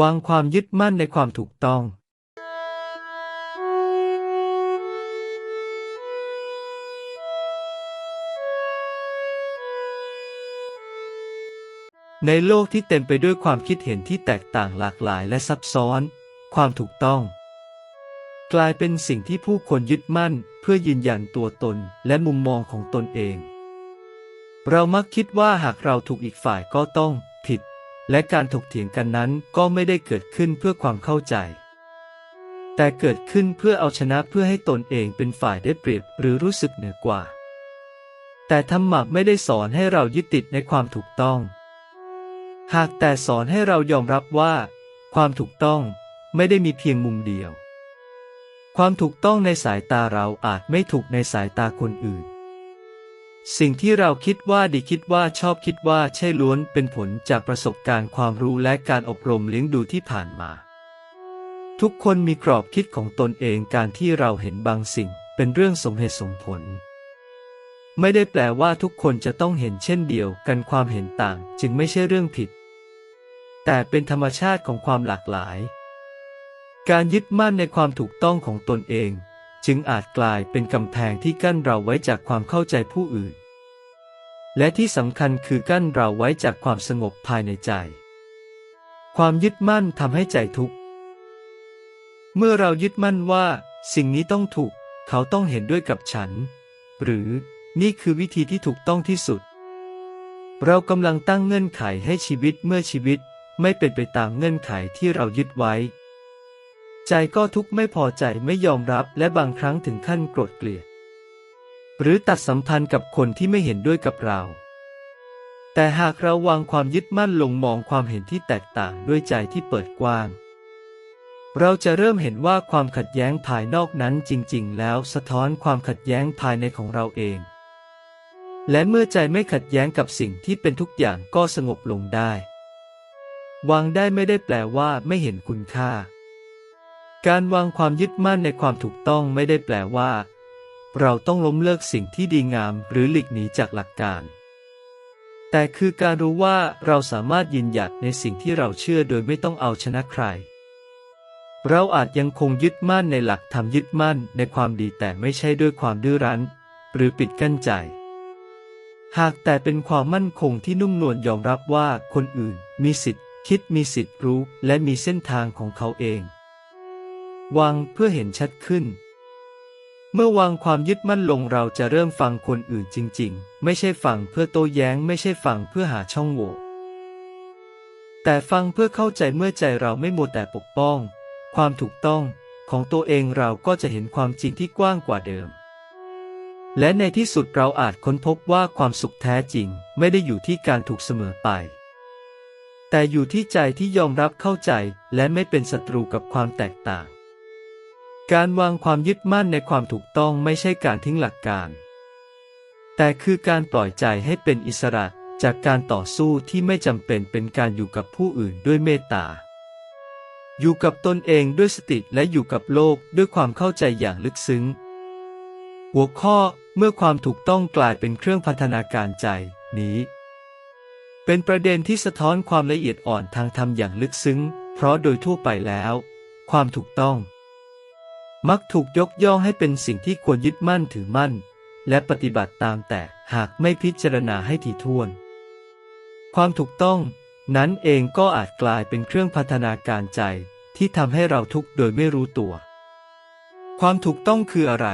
วางความยึดมั่นในความถูกต้องในโลกที่เต็มไปด้วยความคิดเห็นที่แตกต่างหลากหลายและซับซ้อน ความถูกต้อง กลายเป็นสิ่งที่ผู้คนยึดมั่นเพื่อยืนยันตัวตนและมุมมองของตนเอง เรามักคิดว่าหากเราถูกอีกฝ่ายก็ต้อง และการถกเถียงกันนั้นก็ไม่ได้เกิดขึ้นเพื่อความเข้าใจ แต่เกิดขึ้นเพื่อเอาชนะเพื่อให้ตนเองเป็นฝ่ายได้เปรียบหรือรู้สึกเหนือกว่า แต่ธรรมะไม่ได้สอนให้เรายึดติดในความถูกต้อง หากแต่สอนให้เรายอมรับว่า ความถูกต้องไม่ได้มีเพียงมุมเดียว ความถูกต้องในสายตาเราอาจไม่ถูกในสายตาคนอื่น สิ่งที่เราคิดว่าดีคิดว่าชอบคิดว่าใช่ล้วนเป็นผลจากประสบการณ์ความรู้และการอบรมเลี้ยงดูที่ผ่านมา ทุกคนมีกรอบคิดของตนเองการที่เราเห็นบางสิ่งเป็นเรื่องสมเหตุสมผล ไม่ได้แปลว่าทุกคนจะต้องเห็นเช่นเดียวกันความเห็นต่างจึงไม่ใช่เรื่องผิด แต่เป็นธรรมชาติของความหลากหลาย การยึดมั่นในความถูกต้องของตนเอง จึงอาจกลายเป็นกำแพงที่กั้นเราไว้จากความเข้าใจผู้อื่น และที่สำคัญคือกั้นเราไว้จากความสงบภายในใจ ความยึดมั่นทำให้ใจทุกข์ เมื่อเรายึดมั่นว่า สิ่งนี้ต้องถูก เขาต้องเห็นด้วยกับฉัน หรือนี่คือวิธีที่ถูกต้องที่สุด เรากำลังตั้งเงื่อนไขให้ชีวิตเมื่อชีวิตไม่เป็นไปตามเงื่อนไขที่เรายึดไว้ ใจก็ทุกข์ไม่พอใจไม่ยอมรับและบางครั้งถึงขั้นโกรธเกลียด หรือตัดสัมพันธ์กับคนที่ไม่เห็นด้วยกับเรา แต่หากเราวางความยึดมั่นลงมองความเห็นที่แตกต่างด้วยใจที่เปิดกว้าง เราจะเริ่มเห็นว่าความขัดแย้งภายนอกนั้นจริง ๆ แล้วสะท้อนความขัดแย้งภายในของเราเอง และเมื่อใจไม่ขัดแย้งกับสิ่งที่เป็นทุกอย่างก็สงบลงได้ วางได้ไม่ได้แปลว่าไม่เห็นคุณค่า การวางความยึดมั่นในความถูกต้องไม่ได้แปลว่า เราต้องล้มเลิกสิ่งที่ดีงามหรือหลีกหนีจากหลักการ แต่คือการรู้ว่าเราสามารถยืนหยัดในสิ่งที่เราเชื่อโดยไม่ต้องเอาชนะใคร เราอาจยังคงยึดมั่นในหลักธรรมยึดมั่นในความดีแต่ไม่ใช่ด้วยความดื้อรั้น หรือปิดกั้นใจ หากแต่เป็นความมั่นคงที่นุ่มนวลยอมรับว่าคนอื่น มีสิทธิ์ คิดมีสิทธิ์รู้ และมีเส้นทางของเขาเอง วางเพื่อเห็นชัดขึ้น เมื่อวางความยึดมั่นลงเราจะเริ่มฟังคนอื่นจริง ๆ ไม่ใช่ฟังเพื่อโต้แย้ง ไม่ใช่ฟังเพื่อหาช่องโหว่แต่ฟังเพื่อเข้าใจเมื่อใจเราไม่มัวแต่ปกป้อง ความถูกต้องของตัวเองเราก็จะเห็นความจริงที่กว้างกว่าเดิม และในที่สุดเราอาจค้นพบว่าความสุขแท้จริงไม่ได้อยู่ที่การถูกเสมอไป แต่อยู่ที่ใจที่ยอมรับเข้าใจและไม่เป็นศัตรูกับความแตกต่าง การวางความยึดมั่นในความถูกต้องไม่ใช่การทิ้งหลักการ แต่คือการปล่อยใจให้เป็นอิสระจากการต่อสู้ที่ไม่จำเป็นเป็นการอยู่กับผู้อื่นด้วยเมตตา อยู่กับตนเองด้วยสติและอยู่กับโลกด้วยความเข้าใจอย่างลึกซึ้ง หัวข้อเมื่อความถูกต้องกลายเป็นเครื่องพัฒนาการใจนี้ เป็นประเด็นที่สะท้อนความละเอียดอ่อนทางธรรมอย่างลึกซึ้ง เพราะโดยทั่วไปแล้ว ความถูกต้อง มักถูกยกย่องให้เป็นสิ่งที่ควรยึดมั่นถือมั่น และปฏิบัติตามแต่หากไม่พิจารณาให้ถี่ถ้วน ความถูกต้อง นั้นเองก็อาจกลายเป็นเครื่องพัฒนาการใจที่ทำให้เราทุกข์โดยไม่รู้ตัว ความถูกต้องคืออะไร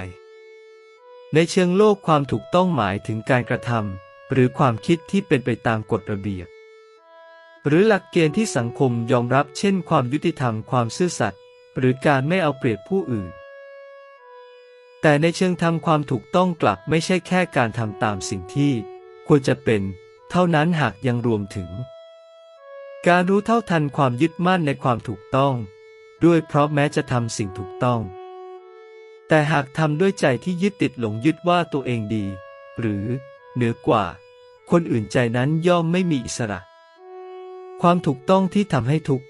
ในเชิงโลกความถูกต้องหมายถึงการกระทำหรือความคิดที่เป็นไปตามกฎระเบียบ หรือหลักเกณฑ์ที่สังคมยอมรับเช่น ความยุติธรรมความซื่อสัตย์หรือการไม่เอาเปรียบผู้อื่น แต่ในเชิงธรรมความถูกต้องกลับไม่ใช่แค่การทำตามสิ่งที่ควรจะเป็น เท่านั้นหากยังรวมถึง การรู้เท่าทันความยึดมั่นในความถูกต้อง ด้วยเพราะแม้จะทำสิ่งถูกต้อง แต่หากทำด้วยใจที่ยึดติดหลงยึดว่าตัวเองดี หรือเหนือกว่า คนอื่นใจนั้นย่อมไม่มีอิสระ ความถูกต้องที่ทำให้ทุกข์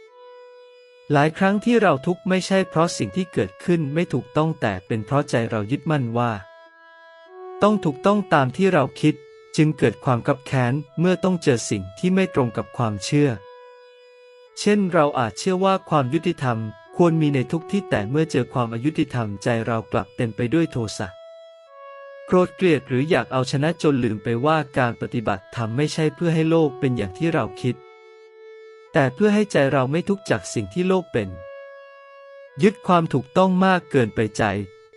หลายครั้งที่เราทุกข์ไม่ใช่เพราะสิ่งที่เกิดขึ้นไม่ถูกต้องแต่เป็นเพราะใจเรายึดมั่นว่า ต้องถูกต้องตามที่เราคิด จึงเกิดความกับแค้นเมื่อต้องเจอสิ่งที่ไม่ตรงกับความเชื่อ เช่นเราอาจเชื่อว่าความยุติธรรม ควรมีในทุกที่แต่เมื่อเจอความอายุติธรรมใจเรากลับเต็มไปด้วยโทสะโกรธเกลียดหรืออยากเอาชนะจนลืมไปว่าการปฏิบัติธรรมไม่ใช่เพื่อให้โลกเป็นอย่างที่เราคิด แต่เพื่อให้ใจเราไม่ทุกข์จากสิ่งที่โลกเป็น ยึดความถูกต้องมากเกินไปใจ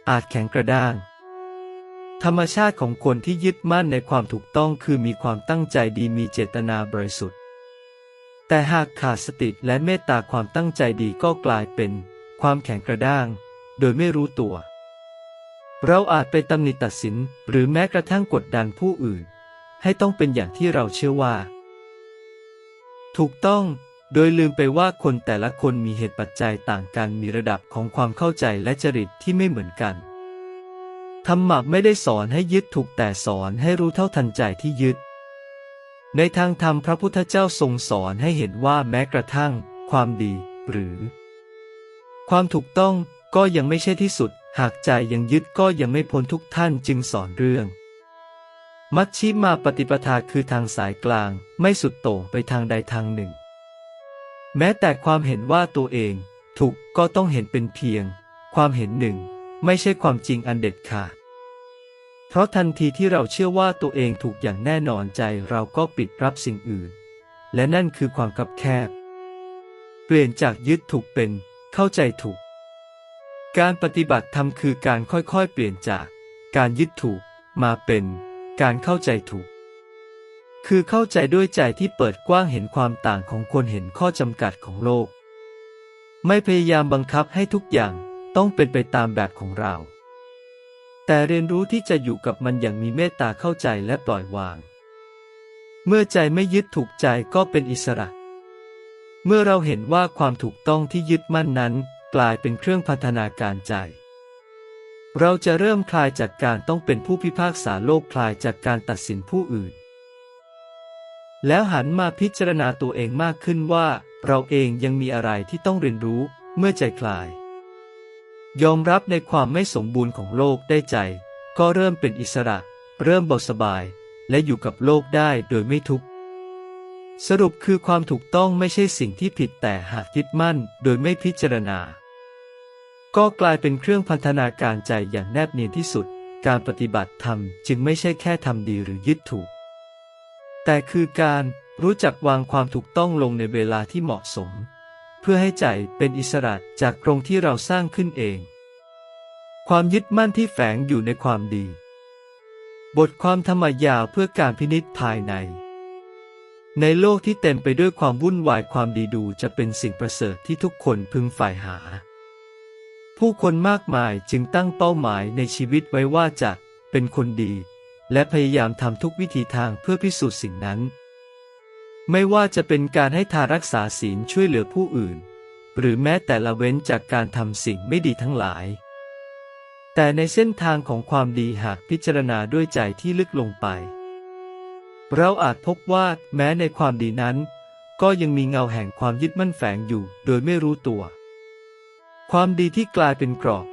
อาจแข็งกระด้าง ธรรมชาติของคนที่ยึดมั่นในความถูกต้องคือมีความตั้งใจดีมีเจตนาบริสุทธิ์ แต่หากขาดสติและเมตตาความตั้งใจดีก็กลายเป็น ความแข็งกระด้าง โดยไม่รู้ตัว เราอาจไปตำหนิตัดสินหรือแม้กระทั่งกดดันผู้อื่น ให้ต้องเป็นอย่างที่เราเชื่อว่า ถูกต้อง โดยลืมไปว่าคนแต่ละคนมีเหตุปัจจัยต่างกันมีระดับของความเข้าใจและจริตที่ไม่เหมือนกันธรรมะไม่ได้สอนให้ยึดถูกแต่สอนให้รู้เท่าทันใจที่ยึด ในทางธรรมพระพุทธเจ้าทรงสอนให้เห็นว่าแม้กระทั่ง ความดี หรือ ความถูกต้องก็ยังไม่ใช่ที่สุด หากใจยังยึดก็ยังไม่พ้นทุกท่านจึงสอนเรื่อง มัชชิมาปฏิปทาคือทางสายกลางไม่สุดโต่งไปทางใดทางหนึ่ง แม้แต่ความเห็นว่าตัวเอง ถูกก็ต้องเห็นเป็นเพียง ความเห็นหนึ่ง ไม่ใช่ความจริงอันเด็ดขาดเพราะทันทีที่เราเชื่อว่าตัวเองถูกอย่างแน่นอนใจเราก็ปิดรับสิ่งอื่น และนั่นคือความคับแคบ เปลี่ยนจากยึดถูกเป็น เข้าใจถูก การปฏิบัติธรรมคือการค่อยๆ เปลี่ยนจาก การยึดถูกมาเป็น การเข้าใจถูก คือเข้าใจด้วยใจที่เปิดกว้างเห็นความต่างของคนเห็นข้อจำกัดของโลก ไม่พยายามบังคับให้ทุกอย่างต้องเป็นไปตามแบบของเรา แต่เรียนรู้ที่จะอยู่กับมันอย่างมีเมตตาเข้าใจและปล่อยวาง เมื่อใจไม่ยึดถูกใจก็เป็นอิสระ เมื่อเราเห็นว่าความถูกต้องที่ยึดมั่นนั้น กลายเป็นเครื่องพัฒนาการใจ เราจะเริ่มคลายจากการต้องเป็นผู้พิพากษาโลกคลายจากการตัดสินผู้อื่น แล้วหันมาพิจารณาตัวเองมากขึ้นว่า เราเองยังมีอะไรที่ต้องเรียนรู้เมื่อใจคลาย ยอมรับในความไม่สมบูรณ์ของโลกได้ใจ ก็เริ่มเป็นอิสระ เริ่มเบาสบาย และอยู่กับโลกได้โดยไม่ทุกข์สรุปคือความถูกต้องไม่ใช่สิ่งที่ผิดแต่หากยึดมั่นโดยไม่พิจารณา ก็กลายเป็นเครื่องพันธนาการใจอย่างแนบเนียนที่สุด การปฏิบัติธรรมจึงไม่ใช่แค่ทำดีหรือยึดถูก แต่คือการรู้จักวางความถูกต้องลงในเวลาที่เหมาะสม เพื่อให้ใจเป็นอิสระจากกรงที่เราสร้างขึ้นเอง ความยึดมั่นที่แฝงอยู่ในความดี บทความธรรมยาวเพื่อการพินิจภายใน ในโลกที่เต็มไปด้วยความวุ่นวายความดีดูจะเป็นสิ่งประเสริฐที่ทุกคนพึงใฝ่หา ผู้คนมากมายจึงตั้งเป้าหมายในชีวิตไว้ว่าจะเป็นคนดี และพยายามทำทุกวิธีทางเพื่อพิสูจน์สิ่งนั้น ไม่ว่าจะเป็นการให้ทานรักษาศีลช่วยเหลือผู้อื่น หรือแม้แต่ละเว้นจากการทำสิ่งไม่ดีทั้งหลาย แต่ในเส้นทางของความดีหากพิจารณาด้วยใจที่ลึกลงไป เราอาจพบว่าแม้ในความดีนั้น ก็ยังมีเงาแห่งความยึดมั่นแฝงอยู่โดยไม่รู้ตัว ความดีที่กลายเป็นกรอบ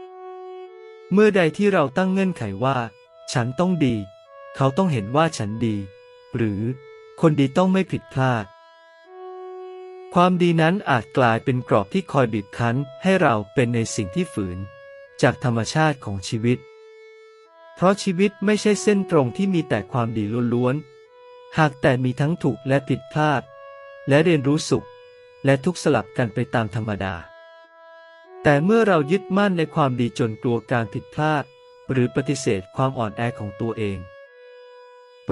เมื่อใดที่เราตั้งเงื่อนไขว่า ฉันต้องดี เขาต้องเห็นว่าฉันดี หรือคนดีต้องไม่ผิดพลาด ความดีนั้นอาจกลายเป็นกรอบที่คอยบีบคั้นให้เราเป็นในสิ่งที่ฝืน จากธรรมชาติของชีวิต เพราะชีวิตไม่ใช่เส้นตรงที่มีแต่ความดีล้วนๆ หากแต่มีทั้งถูกและผิดพลาด และเรียนรู้สุข และทุกสลับกันไปตามธรรมดา แต่เมื่อเรายึดมั่นในความดีจนกลัวการผิดพลาด หรือปฏิเสธความอ่อนแอของตัวเอง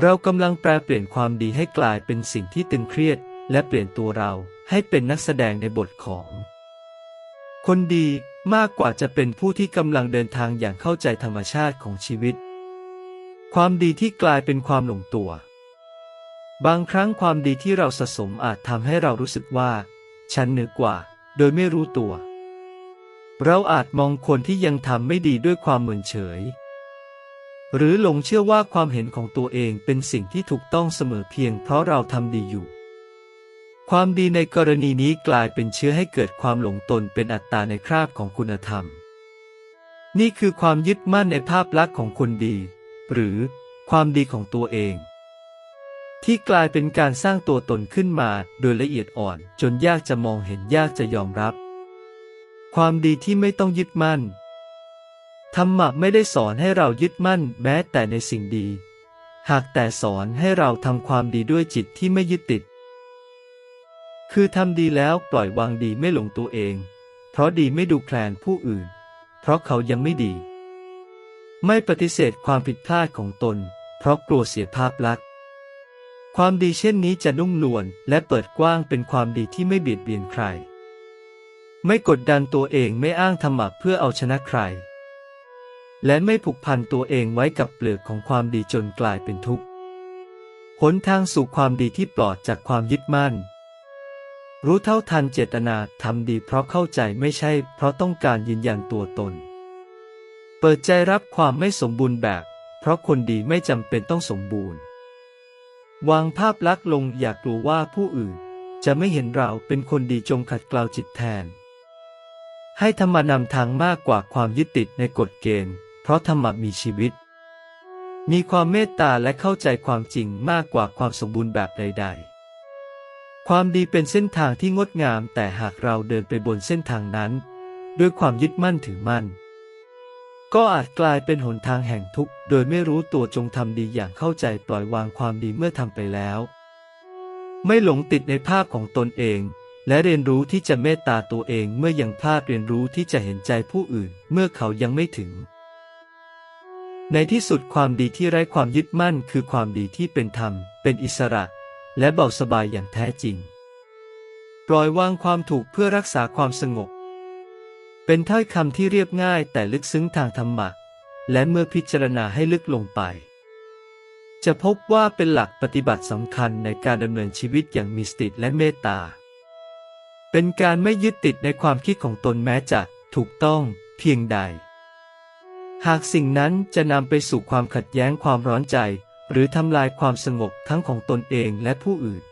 เรากำลังแปลเปลี่ยนความดีให้กลายเป็นสิ่งที่ตึงเครียด และเปลี่ยนตัวเราให้เป็นนักแสดงในบทของ คนดีมากกว่าจะเป็นผู้ที่กำลังเดินทางอย่างเข้าใจธรรมชาติของชีวิต ความดีที่กลายเป็นความหลงตัว บางครั้งความดีที่เราสะสมอาจทำให้เรารู้สึกว่า ฉันเหนือกว่า โดยไม่รู้ตัว เราอาจมองคนที่ยังทำไม่ดีด้วยความเหมือนเฉย หรือหลงเชื่อว่าความเห็นของตัวเองเป็นสิ่งที่ถูกต้องเสมอเพียงเพราะเราทำดีอยู่ ความดีในกรณีนี้กลายเป็นเชื้อให้เกิดความหลงตนเป็นอัตตาในคราบของคุณธรรม นี่คือความยึดมั่นในภาพลักษณ์ของคนดี หรือความดีของตัวเอง ที่กลายเป็นการสร้างตัวตนขึ้นมาโดยละเอียดอ่อนจนยากจะมองเห็นยากจะยอมรับ ความดีที่ไม่ต้องยึดมั่น ธรรมะไม่ได้สอนให้เรายึดมั่นแม้แต่ในสิ่งดี หากแต่สอนให้เราทำความดีด้วยจิตที่ไม่ยึดติด คือทำดีแล้วปล่อยวางดีไม่หลงตัวเอง เพราะดีไม่ดูแคลนผู้อื่น เพราะเขายังไม่ดี ไม่ปฏิเสธความผิดพลาดของตน เพราะกลัวเสียภาพลักษณ์ ความดีเช่นนี้จะนุ่มนวลและเปิดกว้างเป็นความดีที่ไม่เบียดเบียนใคร ไม่กดดันตัวเองไม่อ้างธรรมะเพื่อเอาชนะใคร และไม่ผูกพันตัวเองไว้กับเปลือกของความดีจนกลายเป็นทุกข์หนทางสู่ความดีที่ปลอดจากความยึดมั่น รู้เท่าทันเจตนาทำดีเพราะเข้าใจไม่ใช่ เพราะต้องการยืนยันตัวตน เปิดใจรับความไม่สมบูรณ์แบบ เพราะคนดีไม่จำเป็นต้องสมบูรณ์ วางภาพลักษณ์ลงอย่ากกลัวว่าผู้อื่น จะไม่เห็นเราเป็นคนดีจงขัดเกลาจิตแทน ให้ธรรมนำทางมากกว่าความยึดติดในกฎเกณฑ์ เพราะธรรมะมีชีวิต มีความเมตตาและเข้าใจความจริงมากกว่าความสมบูรณ์แบบใด ๆ ความดีเป็นเส้นทางที่งดงาม แต่หากเราเดินไปบนเส้นทางนั้น ด้วยความยึดมั่นถือมั่น ก็อาจกลายเป็นหนทางแห่งทุกข์ โดยไม่รู้ตัวจงทำดีอย่างเข้าใจปล่อยวางความดีเมื่อทำไปแล้ว ไม่หลงติดในภาพของตนเอง และเรียนรู้ที่จะเมตตาตัวเองเมื่อยังพลาดเรียนรู้ที่จะเห็นใจผู้อื่นเมื่อเขายังไม่ถึง ในที่สุดความดีที่ไร้ความยึดมั่นคือความดีที่เป็นธรรม เป็นอิสระ และเบาสบายอย่างแท้จริง ปล่อยวางความถูกเพื่อรักษาความสงบ เป็นถ้อยคำที่เรียบง่ายแต่ลึกซึ้งทางธรรมะ และเมื่อพิจารณาให้ลึกลงไป จะพบว่าเป็นหลักปฏิบัติสำคัญในการดำเนินชีวิตอย่างมีสติและเมตตา เป็นการไม่ยึดติดในความคิดของตนแม้จะถูกต้องเพียงใด หากสิ่งนั้นจะนำไปสู่ความขัดแย้งความร้อนใจ หรือทำลายความสงบทั้งของตนเองและผู้อื่น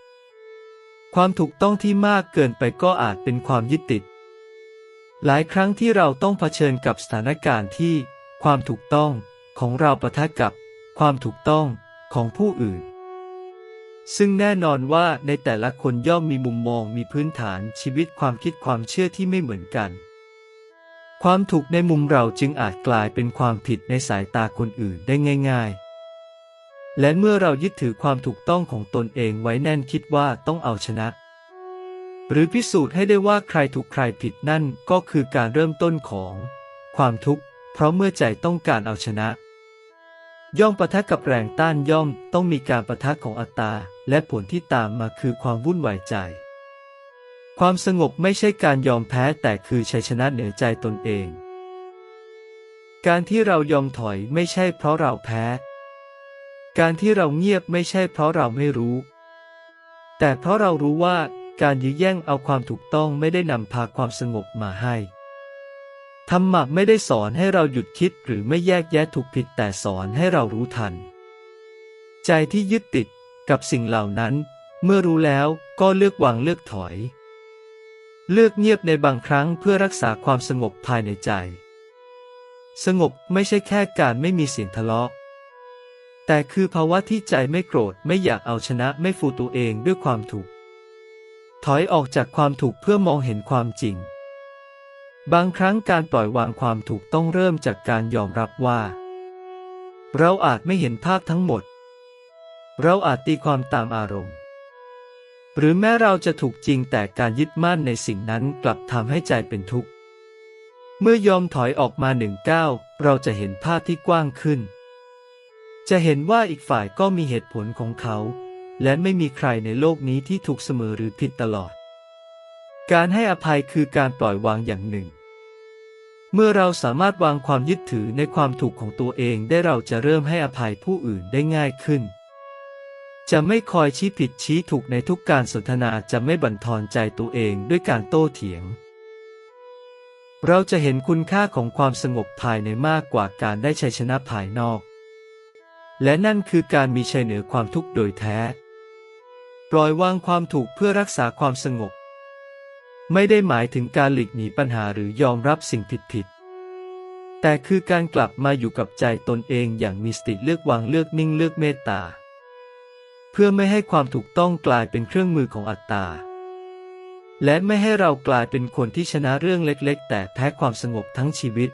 ความถูกต้องที่มากเกินไปก็อาจเป็นความยึดติด หลายครั้งที่เราต้องเผชิญกับสถานการณ์ที่ ความถูกต้องของเราปะทะกับ ความถูกต้องของผู้อื่น ซึ่งแน่นอนว่าในแต่ละคนย่อมมีมุมมองมีพื้นฐานชีวิตความคิดความเชื่อที่ไม่เหมือนกัน ความถูกในมุมเราจึงอาจกลายเป็นความผิดในสายตาคนอื่นได้ง่าย ๆ และเมื่อเรายึดถือความถูกต้องของตนเองไว้แน่นคิดว่าต้องเอาชนะ หรือพิสูจน์ให้ได้ว่าใครถูกใครผิดนั่นก็คือการเริ่มต้นของความทุกข์ เพราะเมื่อใจต้องการเอาชนะ ย่อมปะทะกับแรงต้านย่อมต้องมีการปะทะของอัตตา และผลที่ตามมาคือความวุ่นวายใจ ความสงบไม่ใช่การยอมแพ้แต่คือชัยชนะเหนือใจตนเอง การที่เรายอมถอยไม่ใช่เพราะเราแพ้ การที่เราเงียบไม่ใช่เพราะเราไม่รู้ แต่เพราะเรารู้ว่าการยื้อแย่งเอาความถูกต้องไม่ได้นำพาความสงบมาให้ธรรมะไม่ได้สอนให้เราหยุดคิดหรือไม่แยกแยะถูกผิดแต่สอนให้เรารู้ทัน ใจที่ยึดติด กับสิ่งเหล่านั้น เมื่อรู้แล้วก็เลือกวางเลือกถอย เลือกเงียบในบางครั้งเพื่อรักษาความสงบภายในใจ สงบไม่ใช่แค่การไม่มีเสียงทะเลาะ แต่คือภาวะที่ใจไม่โกรธไม่อยากเอาชนะไม่ฟูตัวเองด้วยความถูก ถอยออกจากความถูกเพื่อมองเห็นความจริง บางครั้งการปล่อยวางความถูกต้องเริ่มจากการยอมรับว่าเราอาจไม่เห็นภาพทั้งหมด เราอาจตีความตามอารมณ์ หรือแม้เราจะถูกจริงแต่การยึดมั่นในสิ่งนั้นกลับทำให้ใจเป็นทุกข์ เมื่อยอมถอยออกมาหนึ่งก้าวเราจะเห็นภาพที่กว้างขึ้น จะเห็นว่าอีกฝ่ายก็มีเหตุผลของเขา และไม่มีใครในโลกนี้ที่ถูกเสมอหรือผิดตลอด การให้อภัยคือการปล่อยวางอย่างหนึ่งเมื่อเราสามารถวางความยึดถือในความถูกของตัวเองได้เราจะเริ่มให้อภัยผู้อื่นได้ง่ายขึ้น จะไม่คอยชี้ผิดชี้ถูกในทุกการสนทนาจะไม่บั่นทอนใจตัวเองด้วยการโต้เถียง เราจะเห็นคุณค่าของความสงบภายในมากกว่าการได้ชัยชนะภายนอก และนั่นคือการมีชัยเหนือความทุกข์โดยแท้ ปล่อยวางความถูกเพื่อรักษาความสงบ ไม่ได้หมายถึงการหลีกหนีปัญหาหรือยอมรับสิ่งผิดๆแต่คือการกลับมาอยู่กับใจตนเองอย่างมีสติเลือกวางเลือกนิ่งเลือกเมตตา เพื่อไม่ให้ความถูกต้องกลายเป็นเครื่องมือของอัตตา และไม่ให้เรากลายเป็นคนที่ชนะเรื่องเล็ก ๆ แต่แพ้ความสงบทั้งชีวิต